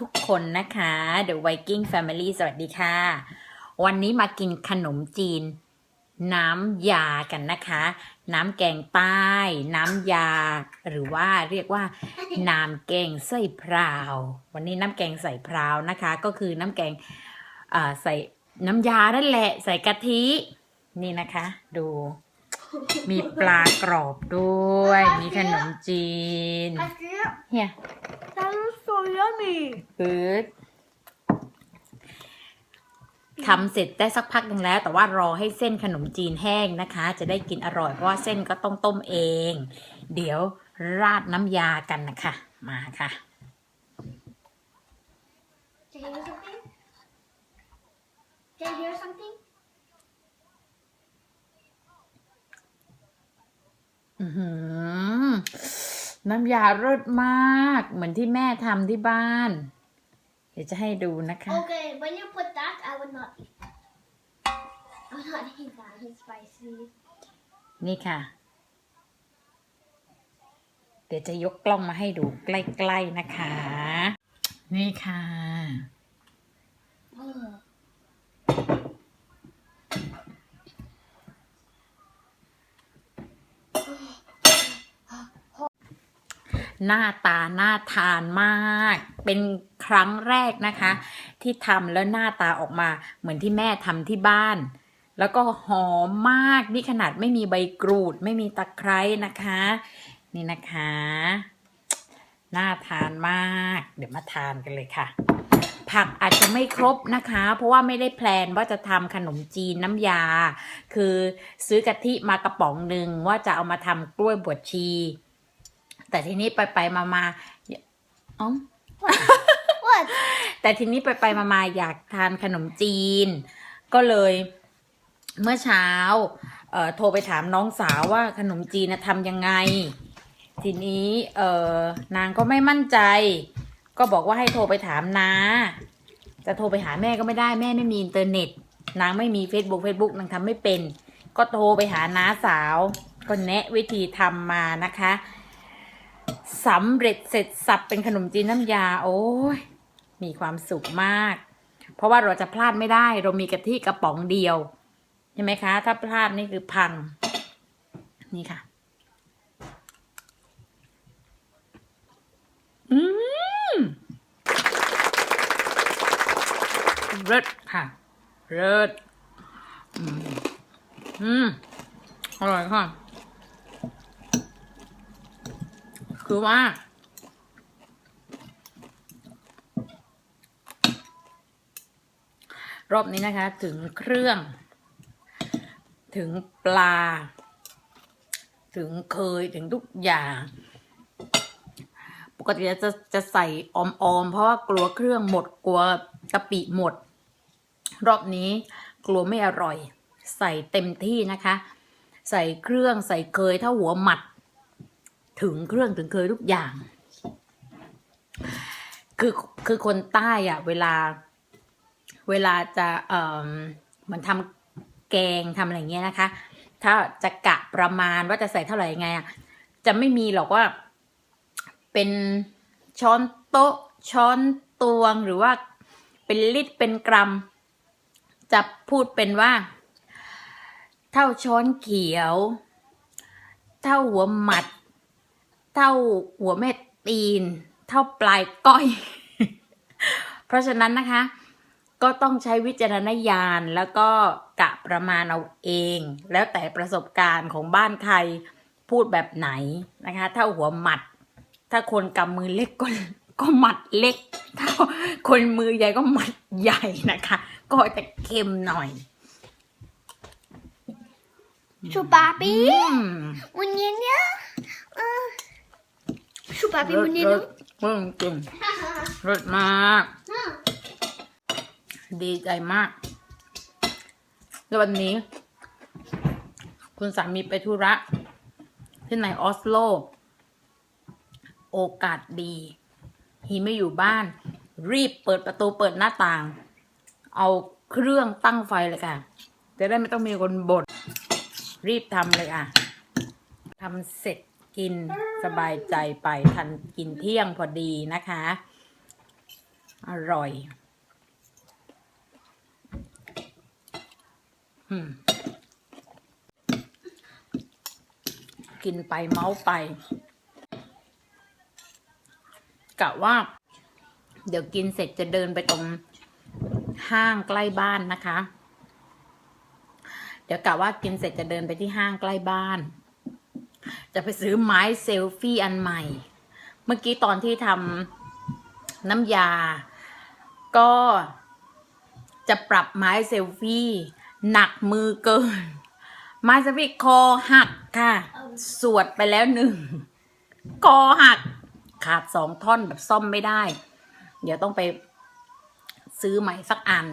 ทุกคนนะคะ The Viking Family สวัสดีค่ะ วันนี้มากินขนมจีน น้ำยากันนะคะ น้ำแกงใต้ น้ำยา หรือว่าเรียกว่า น้ำแกงใส่พราว วันนี้น้ำแกงใส่พราวนะคะ ก็คือน้ำแกงอ่าใส่น้ำยานั่นแหละ ใส่กะทิ นี่นะคะ ดูมีปลากรอบด้วย มีขนมจีน I see it. เฮีย That is so yummy. ปื๊ดทำเสร็จได้สักพักหนึ่งแล้ว แต่ว่ารอให้เส้นขนมจีนแห้งนะคะ จะได้กินอร่อย เพราะว่าเส้นก็ต้องต้มเอง เดี๋ยวราดน้ำยากันนะคะ มาค่ะ Did you hear something? Did you hear something? อือหือ น้ำยารสมาก เหมือนที่แม่ทำที่บ้าน เดี๋ยวจะให้ดูนะคะ Okay, when you put that, I would not eat that. I would not eat that. It's spicy. นี่ค่ะ เดี๋ยวจะยกกล้องมาให้ดูใกล้ๆนะคะ นี่ค่ะ Ugh. หน้าตาน่าทานมาก เป็นครั้งแรกนะคะ ที่ทำแล้วหน้าตาออกมา เหมือนที่แม่ทำที่บ้าน แล้วก็หอมมากนี่ขนาดไม่มีใบกรูด ไม่มีตะไคร้นะคะ นี่นะคะ น่าทานมาก เดี๋ยวมาทานกันเลยค่ะ ผักอาจจะไม่ครบนะคะ เพราะว่าไม่ได้แพลนว่าจะทำขนมจีนน้ำยา คือซื้อกะทิมากระป๋องหนึ่งว่าจะเอามาทำกล้วยบวชชี แต่ทีนี้ไปไปมามาอ๋อ What? แต่ทีนี้ไปไปมามาอยากทานขนมจีน ก็เลยเมื่อเช้า เอ่อโทรไปถามน้องสาวว่าขนมจีนนะทำยังไง ทีนี้ เอ่อนางก็ไม่มั่นใจ ก็บอกว่าให้โทรไปถามนา จะโทรไปหาแม่ก็ไม่ได้แม่ไม่มีอินเทอร์เน็ต นางไม่มี Facebook Facebook นางทำไม่เป็น ก็โทรไปหาน้าสาว ก็แนะวิธีทำมานะคะ สำเร็จเสร็จสับเป็นขนมจีนน้ำยา โอ้ยมีความสุขมาก เพราะว่าเราจะพลาดไม่ได้ เรามีกะทิกระป๋องเดียว ใช่ไหมคะ ถ้าพลาดนี่คือพัง นี่ค่ะ อืมเลิศค่ะเลิศอืมอืมอร่อยค่ะ คือว่า รอบนี้นะคะ ถึงเครื่อง ถึงปลา ถึงเคยถึงทุกอย่าง ปกติจะจะใส่ออมๆ เพราะว่ากลัวเครื่องหมดกลัวกะปิหมด รอบนี้กลัวไม่อร่อย ใส่เต็มที่นะคะ ใส่เครื่องใส่เคยถ้าหัวหมัด ถึงเครื่องถึงเคยทุกอย่าง คือคือคนใต้อะเวลา เวลาจะเอ่อเหมือนทำแกงทำอะไรเงี้ยนะคะ ถ้าจะกะประมาณว่าจะใส่เท่าไหร่ยังไงอะจะไม่มีหรอกว่า เป็นช้อนโต๊ะ ช้อนตวงหรือว่าเป็นลิตรเป็นกรัม จะพูดเป็นว่า เท่าช้อนเขียว เท่าหัวหมัด ท่าหัวแม่ตีน เท่าปลายก้อย เพราะฉะนั้นนะคะ ก็ต้องใช้วิจารณญาณแล้วก็กะประมาณเอาเอง แล้วแต่ประสบการณ์ของบ้านใครพูดแบบไหนนะคะถ้าหัวหมัด ถ้าคนกำมือเล็กก็ก็หมัดเล็ก ถ้าคนมือใหญ่ก็หมัดใหญ่นะคะ ก็จะเค็มหน่อย Chupapi? อืม Munyanya? Uh, Chupapi รสร munyanya? สเพิ่มจริงรสมาก ดีใจมาก แล้ววันนี้ คุณสามีไปธุระที่ในออสโล โอกาสดีฮีไม่อยู่บ้าน รีบเปิดประตูเปิดหน้าต่าง เอาเครื่องตั้งไฟเลยค่ะ จะได้ไม่ต้องมีคนบน่นรีบทำเลยอะทำเสร็จ กินสบายใจไปทันกินเที่ยงพอดีนะคะ อร่อยกินไปเมาไปกะว่า เดี๋ยวกินเสร็จจะเดินไปตรงห้างใกล้บ้านนะคะ เดี๋ยวกะว่ากินเสร็จจะเดินไปที่ห้างใกล้บ้าน จะไปซื้อไม้เซลฟี่อันใหม่ เมื่อกี้ตอนที่ทำน้ำยา ก็จะปรับไม้เซลฟี่ หนักมือเกิน ไม้เซลฟี่คอหักค่ะ สวดไปแล้วหนึ่งคอหัก ขาดสองท่อนแบบซ่อมไม่ได้ เดี๋ยวต้องไปซื้อใหม่สักอัน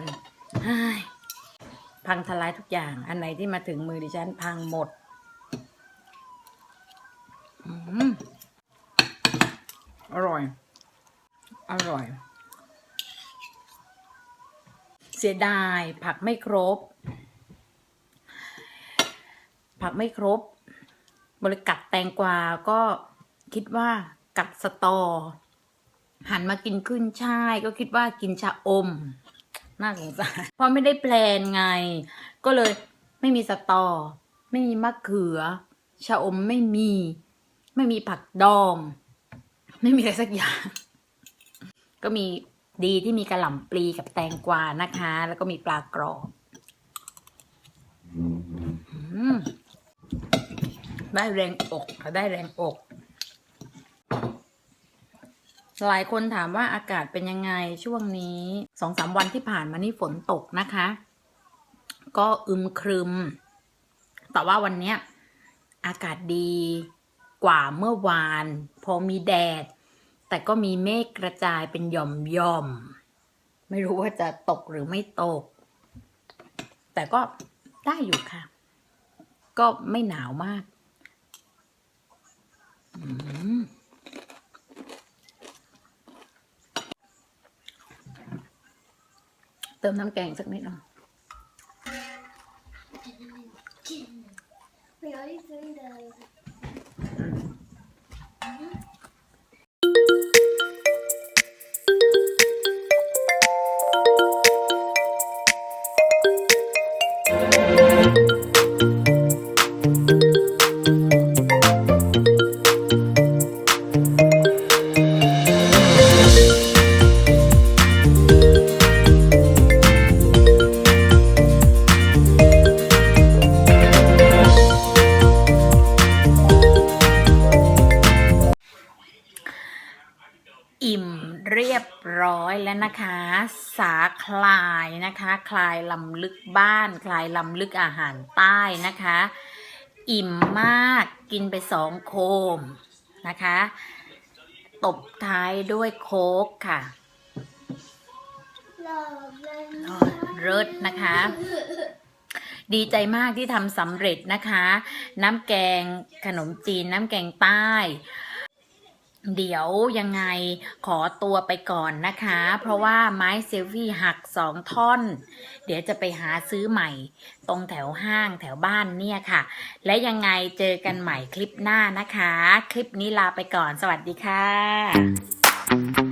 พังทลายทุกอย่าง อันไหนที่มาถึงมือดิฉันพังหมด อืมอร่อย อร่อย เสียดายผักไม่ครบ ผักไม่ครบบริกัดแตงกวาก็คิดว่ากัดสตอ หันมากินขึ้นช่าย ก็คิดว่ากินชาอม น่าสงสารเพราะไม่ได้แพลนไง ก็เลยไม่มีสตอ ไม่มีมะเขือ ชาอมไม่มี ไม่มีผักดอง ไม่มีอะไรสักอย่าง ก็มีดีที่มีกระหล่ำปลีกับแตงกวานะคะ แล้วก็มีปลากรอบอืมได้แรงอกค่ะได้แรงอก หลายคนถามว่าอากาศเป็นยังไงช่วงนี้สองสามวันที่ผ่านมานี่ฝนตกนะคะ ก็อึมครึม แต่ว่าวันเนี้ยอากาศดีกว่าเมื่อวาน พอมีแดด แต่ก็มีเมฆกระจายเป็นหย่อมย่อม ไม่รู้ว่าจะตกหรือไม่ตก แต่ก็ได้อยู่ค่ะ ก็ไม่หนาวมากเติมน้ำแกงสักนิดหนึง We นะคะ สาคลายนะคะ คลายลำลึกบ้าน คลายลำลึกอาหารใต้นะคะ อิ่มมากกินไปสองโคมนะคะ ตบท้ายด้วยโค้กค่ะเลิศนะคะ ดีใจมากที่ทำสำเร็จนะคะ น้ำแกงขนมจีนน้ำแกงใต้ เดี๋ยวยังไงขอตัวไปก่อนนะคะ เพราะว่าไม้เซลฟี่หักสองท่อน เดี๋ยวจะไปหาซื้อใหม่ ตรงแถวห้างแถวบ้านเนี่ยค่ะ และยังไงเจอกันใหม่คลิปหน้านะคะ คลิปนี้ลาไปก่อนสวัสดีค่ะ